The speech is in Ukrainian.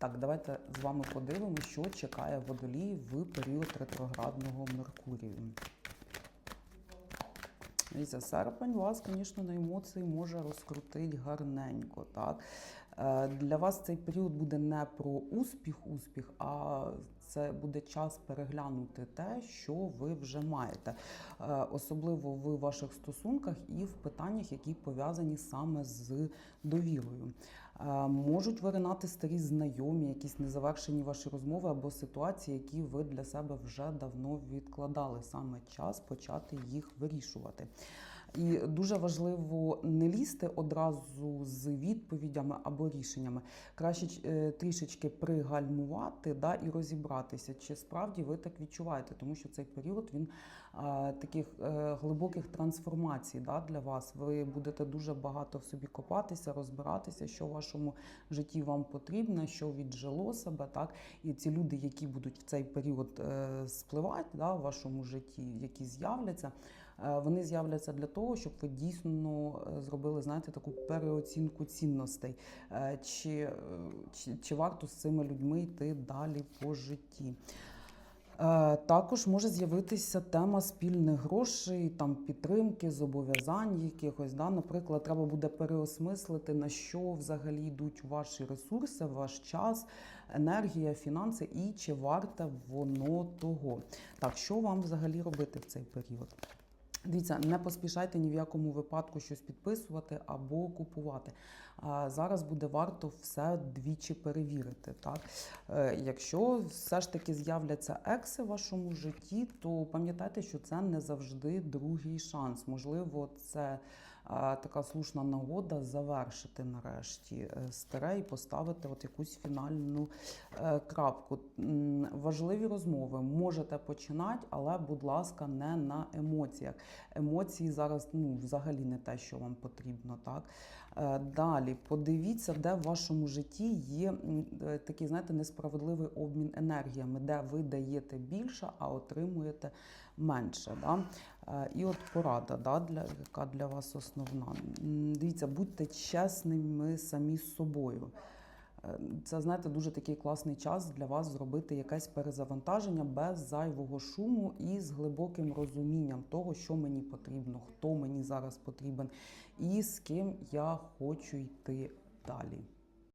Так, давайте з вами подивимося, що чекає водолій в період ретроградного Меркурію. Дивіться, серпень вас, звісно, на емоції може розкрутити гарненько. Так? Е, Для вас цей період буде не про успіх, успіх, а це буде час переглянути те, що ви вже маєте, Е, особливо в ваших стосунках і в питаннях, які пов'язані саме з довірою. Е, Можуть виринати старі знайомі, якісь незавершені ваші розмови або ситуації, які ви для себе вже давно відкладали. Саме час почати їх вирішувати. І дуже важливо не лізти одразу з відповідями або рішеннями. Краще е, трішечки пригальмувати да, і розібратися, чи справді ви так відчуваєте, тому що цей період він таких е, глибоких трансформацій да, для вас. Ви будете дуже багато в собі копатися, розбиратися, що в вашому житті вам потрібно, що віджило себе. Так? І ці люди, які будуть в цей період е, спливати да, в вашому житті, які з'являться. Вони з'являться для того, щоб ви дійсно е, зробили, знаєте, таку переоцінку цінностей, Е, чи, е, чи, чи варто з цими людьми йти далі по житті. Також може з'явитися тема спільних грошей, там підтримки, зобов'язань якихось. Да? Наприклад, треба буде переосмислити, на що взагалі йдуть ваші ресурси, ваш час, енергія, фінанси, і чи варте воно того. Так, що вам взагалі робити в цей період? Дивіться, не поспішайте ні в якому випадку щось підписувати або купувати. А зараз буде варто все двічі перевірити. Так? Е, Якщо все ж таки з'являться екси в вашому житті, то пам'ятайте, що це не завжди другий шанс. Можливо, це така слушна нагода завершити нарешті е, старе і поставити от якусь фінальну е, крапку. Важливі розмови можете починати, але, будь ласка, не на емоціях. Емоції зараз ну, взагалі не те, що вам потрібно. Так? Е, Далі подивіться, де в вашому житті є такий, знаєте, несправедливий обмін енергіями, де ви даєте більше, а отримуєте менше. Да? Е, І от порада, да, для, яка для вас основна. Дивіться, будьте чесними самі з собою. Е, Це, знаєте, дуже такий класний час для вас зробити якесь перезавантаження без зайвого шуму і з глибоким розумінням того, що мені потрібно, хто мені зараз потрібен і з ким я хочу йти далі.